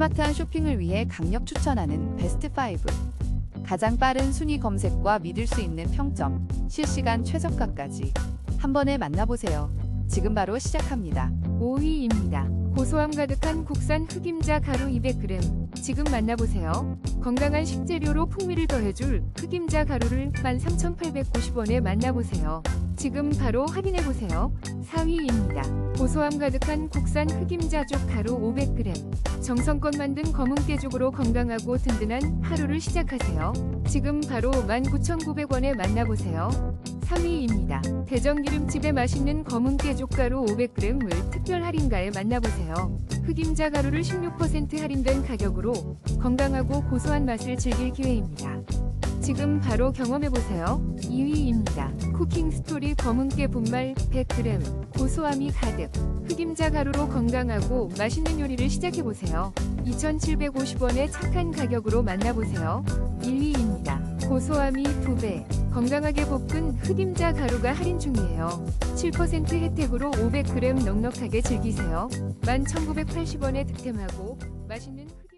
스마트한 쇼핑을 위해 강력 추천하는 베스트 5. 가장 빠른 순위 검색과 믿을 수 있는 평점, 실시간 최저가까지 한 번에 만나보세요. 지금 바로 시작합니다. 5위입니다. 고소함 가득한 국산 흑임자 가루 200g. 지금 만나보세요. 건강한 식재료로 풍미를 더해줄 흑임자 가루를 13,890원에 만나보세요. 지금 바로 확인해보세요. 4위입니다. 고소함 가득한 국산 흑임자족 가루 500g. 정성껏 만든 검은 깨죽으로 건강하고 든든한 하루를 시작하세요. 지금 바로 19,900원에 만나보세요. 3위입니다. 대전기름집에 맛있는 검은 깨족가루 500g을 특별 할인가에 만나보세요. 흑임자 가루를 16% 할인된 가격으로 건강하고 고소한 맛을 즐길 기회입니다. 지금 바로 경험해보세요. 2위입니다. 쿠킹 스토리 검은깨 분말 100g 고소함이 가득 흑임자 가루로 건강하고 맛있는 요리를 시작해보세요. 2,750원의 착한 가격으로 만나보세요. 1위입니다. 고소함이 2배 건강하게 볶은 흑임자 가루가 할인 중이에요. 7% 혜택으로 500g 넉넉하게 즐기세요. 11,980원에 득템하고 맛있는 흑...